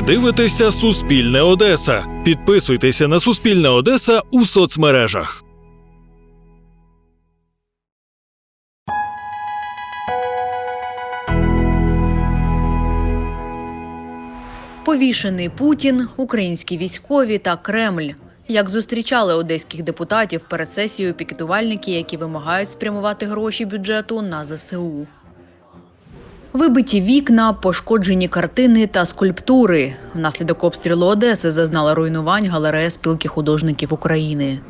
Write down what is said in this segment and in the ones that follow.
Ви дивитеся Суспільне Одеса. Підписуйтеся на Суспільне Одеса у соцмережах. Повішений Путін, українські військові та Кремль. Як зустрічали одеських депутатів перед сесією пікетувальники, які вимагають спрямувати гроші бюджету на ЗСУ. Вибиті вікна, пошкоджені картини та скульптури. Внаслідок обстрілу Одеси зазнала руйнувань галерея спілки художників України.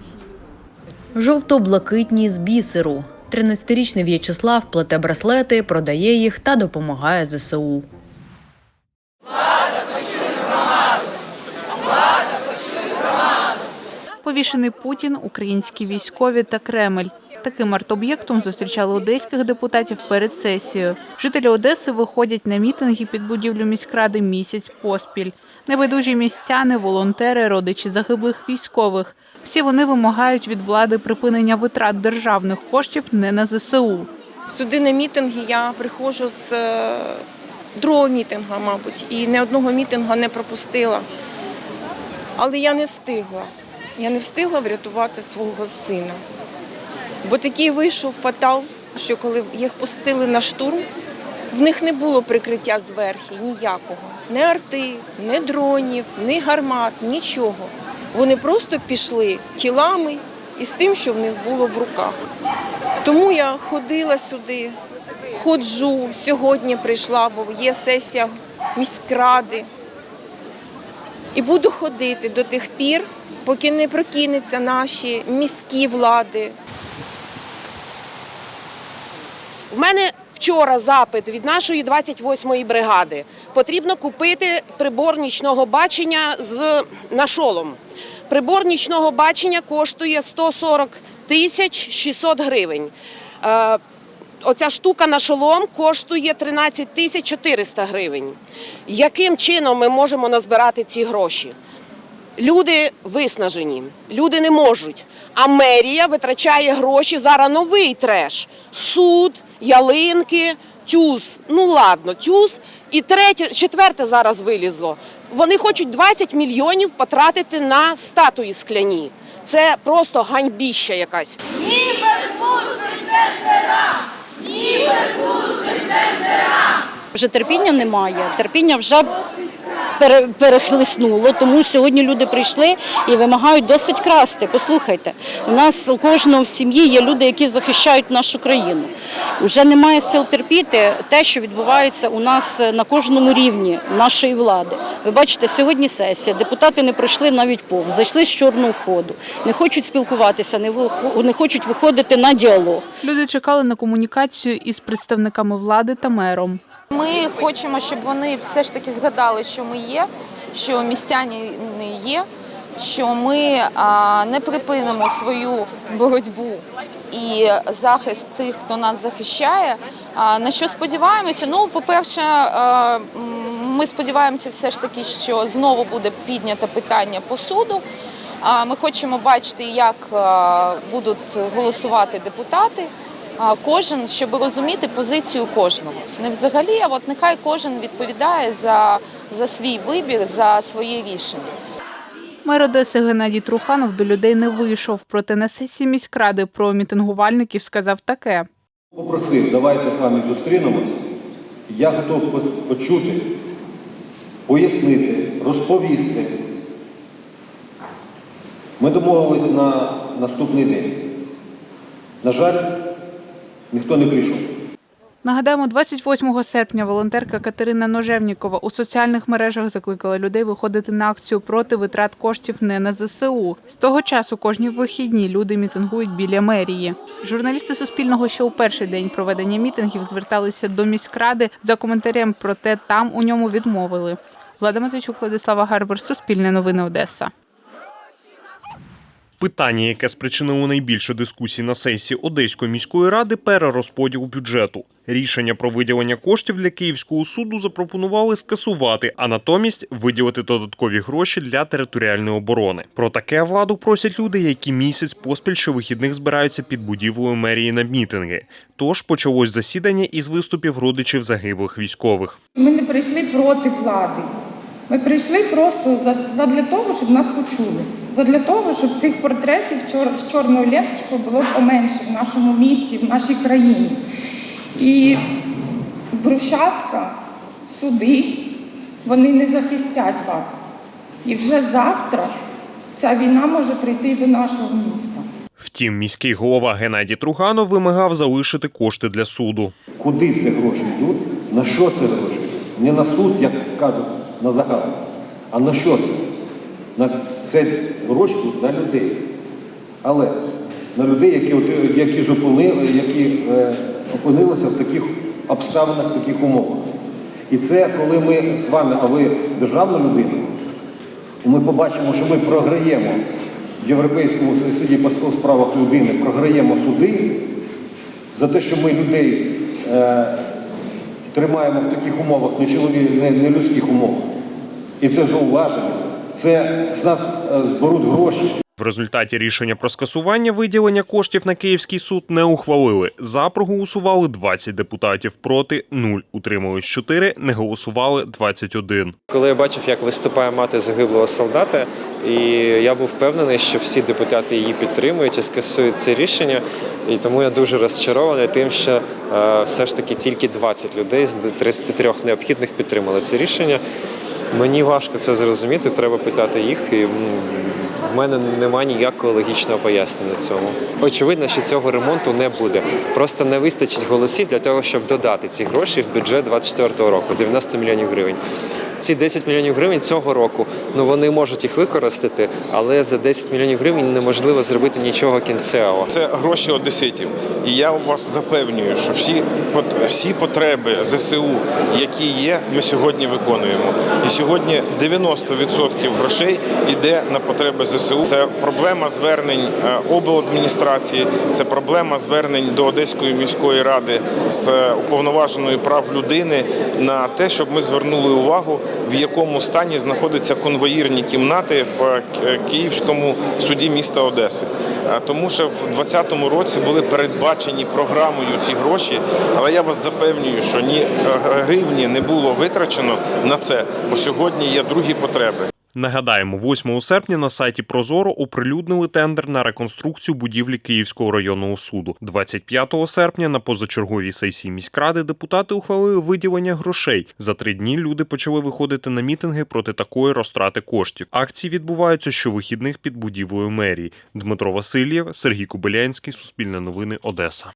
Жовто-блакитні з бісеру. 13-річний В'ячеслав плете браслети, продає їх та допомагає ЗСУ. Повішений Путін, українські військові та Кремль. Таким арт-об'єктом зустрічали одеських депутатів перед сесією. Жителі Одеси виходять на мітинги під будівлю міськради місяць поспіль. Небайдужі містяни, волонтери, родичі загиблих військових. Всі вони вимагають від влади припинення витрат державних коштів не на ЗСУ. Сюди на мітинги я приходжу з е, другого мітинга, мабуть, і ні одного мітинга не пропустила. Але я не встигла. Я не встигла врятувати свого сина. Бо такий вийшов фатал, що коли їх пустили на штурм, в них не було прикриття зверху ніякого. Ні арти, ні дронів, ні гармат, нічого. Вони просто пішли тілами і з тим, що в них було в руках. Тому я ходила сюди, ходжу. Сьогодні прийшла, бо є сесія міськради. І буду ходити до тих пір, поки не прокинуться наші міські влади. У мене вчора запит від нашої 28-ї бригади. Потрібно купити прибор нічного бачення з нашолом. Прибор нічного бачення коштує 140 тисяч 600 гривень. Е, Оця штука на шолом коштує 13 тисяч 400 гривень. Яким чином ми можемо назбирати ці гроші? Люди виснажені, люди не можуть. А мерія витрачає гроші зараз новий треш. Суд, ялинки, тюз. Ну ладно, тюз. І третє, четверте зараз вилізло. Вони хочуть 20 мільйонів потратити на статуї скляні. Це просто ганьбіща якась. Вже терпіння немає. Терпіння вже пере- перехлиснуло, тому сьогодні люди прийшли і вимагають досить красти. Послухайте, у нас у кожного в сім'ї є люди, які захищають нашу країну. Вже немає сил терпіти те, що відбувається у нас на кожному рівні нашої влади. Ви бачите, сьогодні сесія. Депутати не пройшли навіть повз, зайшли з чорного ходу, не хочуть спілкуватися, не хочуть виходити на діалог. Люди чекали на комунікацію із представниками влади та мером. Ми хочемо, щоб вони все ж таки згадали, що ми є, що містяні не є, що ми не припинимо свою боротьбу і захист тих, хто нас захищає. На що сподіваємося? Ну, по-перше, ми сподіваємося, все ж таки, що знову буде піднято питання по суду. Ми хочемо бачити, як будуть голосувати депутати. А, Кожен, щоб розуміти позицію кожного. Не взагалі, а от нехай кожен відповідає за, за свій вибір, за своє рішення. Мер Одеси Геннадій Труханов до людей не вийшов, проте на сесії міськради про мітингувальників сказав таке. Попросив, давайте з вами зустрінемось. Я готов почути, пояснити, розповісти. Ми домовились на наступний день. На жаль, ніхто не прийшов. Нагадаємо, 28 серпня волонтерка Катерина Ножевнікова у соціальних мережах закликала людей виходити на акцію проти витрат коштів не на ЗСУ. З того часу кожні вихідні люди мітингують біля мерії. Журналісти Суспільного ще у перший день проведення мітингів зверталися до міськради за коментарем, проте там у ньому відмовили. Влада Матвійчук, Владислава Гарбер, Суспільне новини Одеса. Питання, яке спричинило найбільше дискусій на сесії Одеської міської ради, перерозподіл бюджету. Рішення про виділення коштів для Київського суду запропонували скасувати, а натомість виділити додаткові гроші для територіальної оборони. Про таке владу просять люди, які місяць поспіль щовихідних збираються під будівлею мерії на мітинги. Тож почалось засідання із виступів родичів загиблих військових. Ми не прийшли проти влади. Ми прийшли просто задля того, щоб нас почули. Задля того, щоб цих портретів чор- з чорною ленточкою було поменше в нашому місті, в нашій країні. І брусчатка, суди, вони не захистять вас. І вже завтра ця війна може прийти до нашого міста. Втім, міський голова Геннадій Труганов вимагав залишити кошти для суду. Куди ці гроші йдуть? На що це гроші? Не на суд, як кажуть, на загал. А на що це? На це гроші на людей. Але на людей, які, які зупинили, які е, опинилися в таких обставинах, в таких умовах. І це коли ми з вами, а ви державна людина, ми побачимо, що ми програємо в Європейському суді по справах людини, програємо суди за те, що ми людей е, тримаємо в таких умовах, не чолові, не, умовах. І це зауваження. Це з нас е, зберуть гроші. В результаті рішення про скасування виділення коштів на Київський суд не ухвалили. За проголосували 20 депутатів, проти 0. Утримались 4, не голосували 21. Коли я бачив, як виступає мати загиблого солдата, і я був впевнений, що всі депутати її підтримують і скасують це рішення. І тому я дуже розчарований тим, що е, все ж таки тільки 20 людей з 33 необхідних підтримали це рішення. Мені важко це зрозуміти, треба питати їх. І, в мене немає ніякого логічного пояснення цьому. Очевидно, що цього ремонту не буде. Просто не вистачить голосів для того, щоб додати ці гроші в бюджет 2024 року 90 мільйонів гривень. Ці 10 мільйонів гривень цього року, ну вони можуть їх використати, але за 10 мільйонів гривень неможливо зробити нічого кінцевого. Це гроші одеситів. І я вас запевнюю, що всі, всі потреби ЗСУ, які є, ми сьогодні виконуємо. І сьогодні 90% грошей йде на потреби ЗСУ. Це проблема звернень е, обладміністрації, це проблема звернень до Одеської міської ради з е, уповноваженою прав людини на те, щоб ми звернули увагу, в якому стані знаходяться конвоїрні кімнати в Київському суді міста Одеси. Тому що в 2020 році були передбачені програмою ці гроші, але я вас запевнюю, що ні е, гривні не було витрачено на це, бо сьогодні є другі потреби. Нагадаємо, 8 серпня на сайті Прозоро оприлюднили тендер на реконструкцію будівлі Київського районного суду. 25 серпня на позачерговій сесії міськради депутати ухвалили виділення грошей. За три дні люди почали виходити на мітинги проти такої розтрати коштів. Акції відбуваються щовихідних під будівлею мерії. Дмитро Васильєв, Сергій Кобилянський, Суспільне новини, Одеса.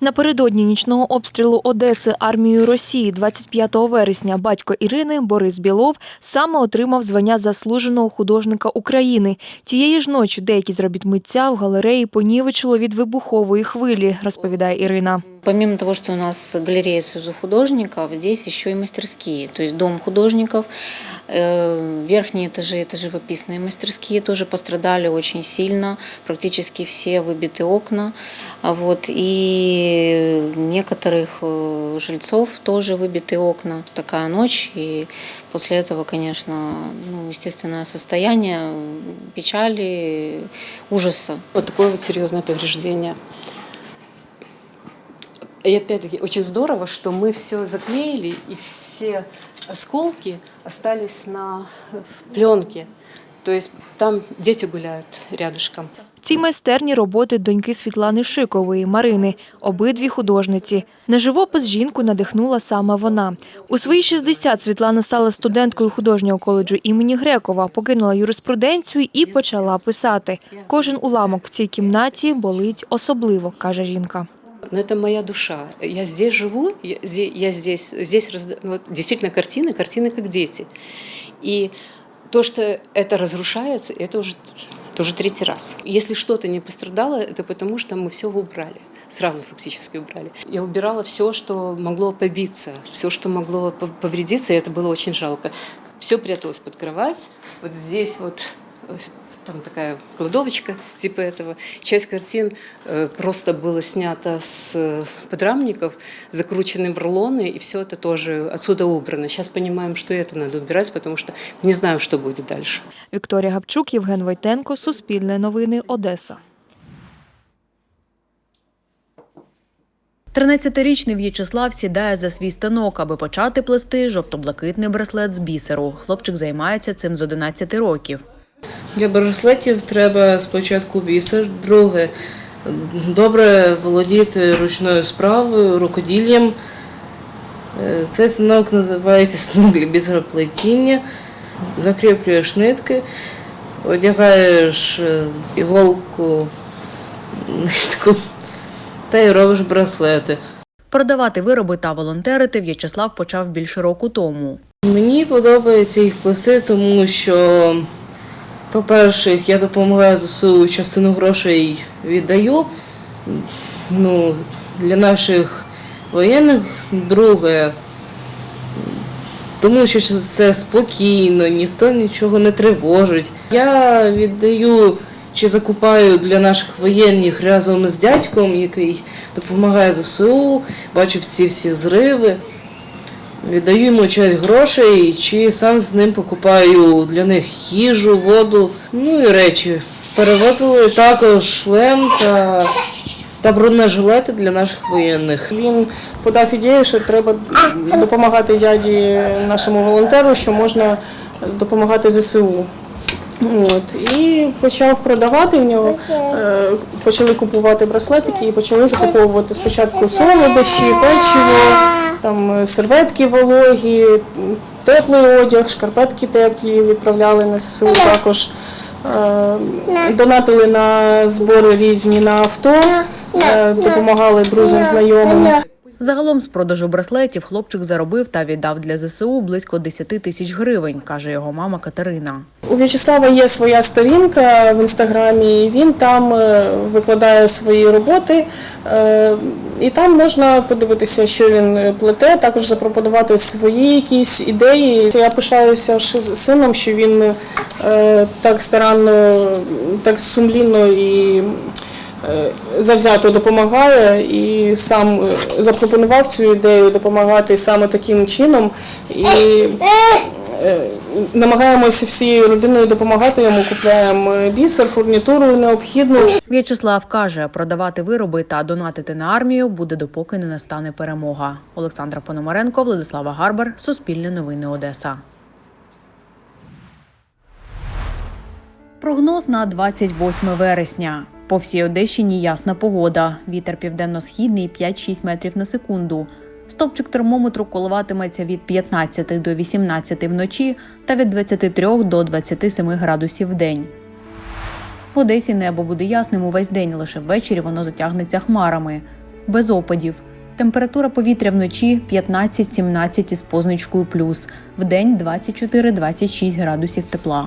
Напередодні нічного обстрілу Одеси армією Росії 25 вересня батько Ірини Борис Білов саме отримав звання заслуженого художника України. Тієї ж ночі деякі з робіт митця в галереї понівечило від вибухової хвилі, розповідає Ірина. Помимо того, что у нас галерея Союза художников, здесь еще и мастерские. То есть дом художников, э, верхние этажи, это живописные мастерские, тоже пострадали очень сильно. Практически все выбиты окна. А Вот, и некоторых э, жильцов тоже выбиты окна. Такая ночь, и после этого, конечно, ну, естественное состояние печали, ужаса. Вот такое вот серьезное повреждение. И опять-таки очень здорово, что мы все заклеили, и все осколки остались на пленке. То есть там дети гуляют рядышком. В цій майстерні роботи доньки Світлани Шикової Марини, обидві художниці. На живопис жінку надихнула саме вона. У свої 60 Світлана стала студенткою художнього коледжу імені Грекова, покинула юриспруденцію і почала писати. Кожен уламок в цій кімнаті болить особливо, каже жінка. Но это моя душа. Я здесь живу, я здесь, я здесь, здесь разда- вот, действительно картины, картины как дети. И то, что это разрушается, это уже, это уже третий раз. Если что-то не пострадало, это потому, что мы все убрали. Сразу фактически убрали. Я убирала все, что могло побиться, все, что могло пов- повредиться, и это было очень жалко. Все пряталось под кровать. Вот здесь вот там такая кладовочка типа этого. Часть картин э, просто было снято с э, подрамников, закручены в рулоны, и все это тоже отсюда убрано. Сейчас понимаем, что это надо убирать, потому что не знаем, что будет дальше. Вікторія Гапчук, Євген Войтенко, Суспільне новини, Одеса. 13-річний В'ячеслав сідає за свій станок, аби почати плести жовто-блакитний браслет з бісеру. Хлопчик займається цим з 11 років. Для браслетів треба спочатку бісер, друге добре володіти ручною справою, рукоділлям. Е, Цей станок називається станок для бісероплетіння. Закріплюєш нитки, одягаєш е, іголку, нитку та й робиш браслети. Продавати вироби та волонтерити В'ячеслав почав більше року тому. Мені подобається їх плести, тому що, по-перше, я допомагаю ЗСУ, частину грошей віддаю ну, для наших воєнних. Друге, тому що це спокійно, ніхто нічого не тривожить. Я віддаю чи закупаю для наших воєнних разом з дядьком, який допомагає ЗСУ, бачив ці всі зриви. Віддаю йому часть грошей, чи сам з ним покупаю для них їжу, воду, ну і речі. Перевозили також шлем та, та бронежилети для наших воєнних. Він подав ідею, що треба допомагати дяді нашому волонтеру, що можна допомагати ЗСУ. От. І почав продавати в нього, е, почали купувати браслетики і почали закуповувати спочатку солодощі, печиво, там е, серветки вологі, теплий одяг, шкарпетки теплі відправляли на ЗСУ також. Е, Донатили на збори різні на авто, е, допомагали друзям, знайомим. Загалом з продажу браслетів хлопчик заробив та віддав для ЗСУ близько 10 тисяч гривень, каже його мама Катерина. У В'ячеслава є своя сторінка в інстаграмі, він там е, викладає свої роботи, е, і там можна подивитися, що він плете, також запропонувати свої якісь ідеї. Я пишаюся сином, що він е, так старанно, так сумлінно і е, завзято допомагає і сам е, запропонував цю ідею допомагати саме таким чином. І е, намагаємося всією родиною допомагати йому, купляємо бісер, фурнітуру необхідну. В'ячеслав каже, продавати вироби та донатити на армію буде допоки не настане перемога. Олександра Пономаренко, Владислава Гарбар, Суспільне новини Одеса. Прогноз на 28 вересня. По всій Одещині ясна погода. Вітер південно-східний 5-6 метрів на секунду. Стопчик термометру коливатиметься від 15 до 18 вночі та від 23 до 27 градусів в день. В Одесі небо буде ясним увесь день, лише ввечері воно затягнеться хмарами. Без опадів. Температура повітря вночі 15-17 із позначкою плюс, вдень 24-26 градусів тепла.